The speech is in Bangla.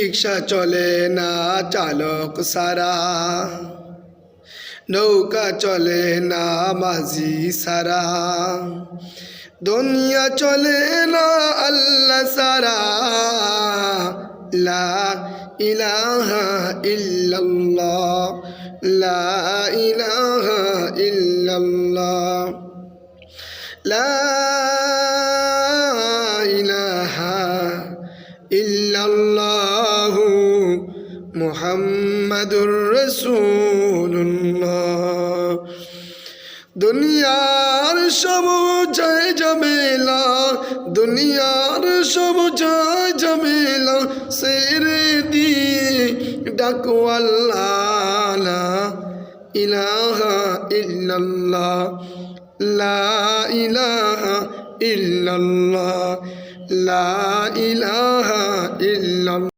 রিক্সা চলে না চালক সারা। নৌকা চলে না মাঝি সারা। দুনিয়া চলে না আল্লাহ সারা। লা ইলাহা ইল্লাল্লাহ, লা ইলাহা ইল্লাল্লাহ, লা ইলাহা ইল্লাল্লাহু। মুহাম্মাদুর রাসূলুল্লাহ। দুনিয়ার সব জয় জমেলা দুনিয়ার সব জয় জমেলা সেরে দিয়ে ডাকু আল্লাহ ইলাহা ইল্লাল্লাহ, লা ইলাহা ইল্লাল্লাহ, লা ইলাহা ইল্লাল্লাহ।